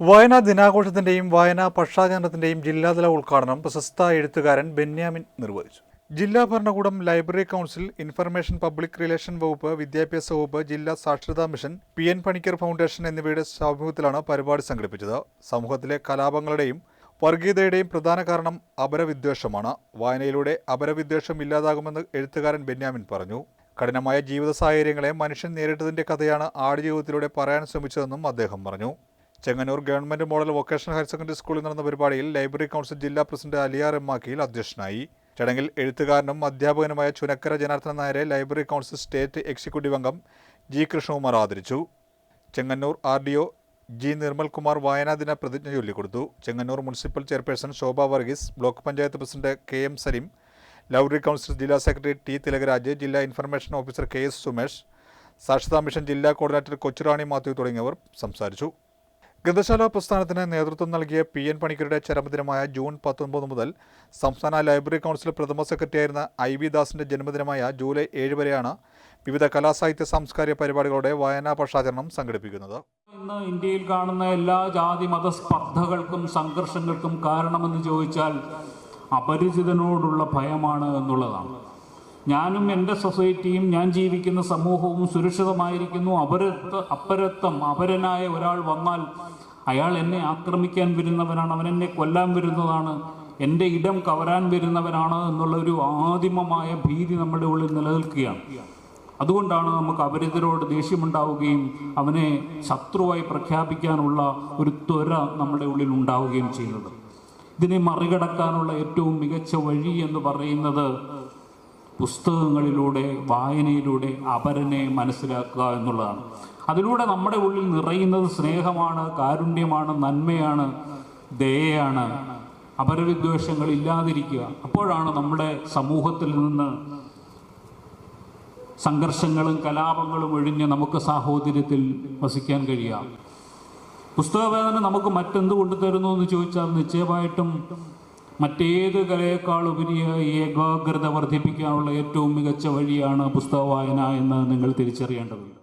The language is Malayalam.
വായനാ ദിനാഘോഷത്തിന്റെയും വായനാ പക്ഷാചരണത്തിന്റെയും ജില്ലാതല ഉദ്ഘാടനം പ്രശസ്ത എഴുത്തുകാരൻ ബെന്യാമിൻ നിർവഹിച്ചു. ജില്ലാ ഭരണകൂടം library council information public relation വകുപ്പ് വിദ്യാഭ്യാസ വകുപ്പ് ജില്ലാ സാക്ഷരതാ mission P N Panicker foundation എന്നിവയുടെ സാമൂഹ്യത്തിലാണ് പരിപാടി സംഘടിപ്പിച്ചത്. സമൂഹത്തിലെ കലാപങ്ങളുടെയും വർഗീയതയുടെയും പ്രധാന കാരണം അപരവിദ്വേഷമാണ്. വായനയിലൂടെ അപരവിദ്വേഷം ഇല്ലാതാകുമെന്ന് എഴുത്തുകാരൻ ബെന്യാമിൻ പറഞ്ഞു. കഠിനമായ ജീവിത സാഹചര്യങ്ങളെ മനുഷ്യൻ നേരിട്ടതിന്റെ കഥയാണ് ആടുജീവിതത്തിലൂടെ പറയാൻ ശ്രമിച്ചതെന്നും അദ്ദേഹം പറഞ്ഞു. Chengannur government model vocational higher secondary സ്കൂളിൽ നടന്ന പരിപാടിയിൽ ലൈബ്രറി കൗൺസിൽ ജില്ലാ പ്രസിഡന്റ് അലിയാർ എം മാക്കിയിൽ അധ്യക്ഷനായി. ചടങ്ങിൽ എഴുത്തുകാരനും അധ്യാപകനുമായ ചുനക്കര ജനാർദ്ദനൻ നായരെ ലൈബ്രറി കൗൺസിൽ സ്റ്റേറ്റ് എക്സിക്യൂട്ടീവ് അംഗം ജി കൃഷ്ണകുമാർ ആദരിച്ചു. Chengannur R D O G Nirmalkumar വായനാദിന പ്രതിജ്ഞ ചൊല്ലിക്കൊടുത്തു. Chengannur municipal chairperson Shobha Varghese block panchayat president K M Saleem library council ജില്ലാ സെക്രട്ടറി ടി തിലകരാജ് ജില്ലാ information officer K S Sumesh സാക്ഷരതാ മിഷൻ ജില്ലാ കോർഡിനേറ്റർ കൊച്ചുറാണി മാത്യു തുടങ്ങിയവർ സംസാരിച്ചു. ഗ്രന്ഥശാല പ്രസ്ഥാനത്തിന് നേതൃത്വം നൽകിയ പി എൻ പണിക്കരുടെ ചരമദിനമായ ജൂൺ പത്തൊൻപത് മുതൽ സംസ്ഥാന ലൈബ്രറി കൗൺസിൽ പ്രഥമ സെക്രട്ടറിയായിരുന്ന ഐ വി ദാസിന്റെ ജന്മദിനമായ ജൂലൈ ഏഴ് വരെയാണ് വിവിധ കലാസാഹിത്യ സാംസ്കാരിക പരിപാടികളുടെ വായനാ പക്ഷാചരണം സംഘടിപ്പിക്കുന്നത്. ഇന്ന് ഇന്ത്യയിൽ കാണുന്ന എല്ലാ ജാതി മത സ്പർദ്ധകൾക്കും സംഘർഷങ്ങൾക്കും കാരണമെന്ന് ചോദിച്ചാൽ അപരിചിതനോടുള്ള ഭയമാണ് എന്നുള്ളതാണ്. ഞാനും എന്റെ സൊസൈറ്റിയും ഞാൻ ജീവിക്കുന്ന സമൂഹവും സുരക്ഷിതമായിരിക്കുന്നു. അപരത്വ അപരത്വം അപരനായ ഒരാൾ വന്നാൽ അയാൾ എന്നെ ആക്രമിക്കാൻ വരുന്നവനാണ് അവൻ എന്നെ കൊല്ലാൻ വരുന്നതാണ് എന്റെ ഇടം കവരാൻ വരുന്നവനാണ് എന്നുള്ള ഒരു ആദിമമായ ഭീതി നമ്മുടെ ഉള്ളിൽ നിലനിൽക്കുകയാണ്. അതുകൊണ്ടാണ് നമുക്ക് അപരിതരോട് ദേഷ്യമുണ്ടാവുകയും അവനെ ശത്രുവായി പ്രഖ്യാപിക്കാനുള്ള ഒരു ത്വര നമ്മുടെ ഉള്ളിൽ ഉണ്ടാവുകയും ചെയ്യുന്നത്. ഇതിനെ മറികടക്കാനുള്ള ഏറ്റവും മികച്ച വഴി എന്ന് പറയുന്നത് പുസ്തകങ്ങളിലൂടെ വായനയിലൂടെ അപരനെ മനസ്സിലാക്കുക എന്നുള്ളതാണ്. അതിലൂടെ നമ്മുടെ ഉള്ളിൽ നിറയുന്നത് സ്നേഹമാണ് കാരുണ്യമാണ് നന്മയാണ് ദയയാണ്. അപരവിദ്വേഷങ്ങൾ ഇല്ലാതിരിക്കുക. അപ്പോഴാണ് നമ്മുടെ സമൂഹത്തിൽ നിന്ന് സംഘർഷങ്ങളും കലാപങ്ങളും ഒഴിഞ്ഞ് നമുക്ക് സാഹോദര്യത്തിൽ വസിക്കാൻ കഴിയുക. പുസ്തകവേദന നമുക്ക് മറ്റെന്ത് കൊണ്ടുതരുന്നു എന്ന് ചോദിച്ചാൽ നിശ്ചയമായിട്ടും മറ്റേത് കലയേക്കാൾ ഉപരിയായി ഏകാഗ്രത വർദ്ധിപ്പിക്കാനുള്ള ഏറ്റവും മികച്ച വഴിയാണ് പുസ്തക വായന എന്ന് നിങ്ങൾ തിരിച്ചറിയേണ്ടതുണ്ട്.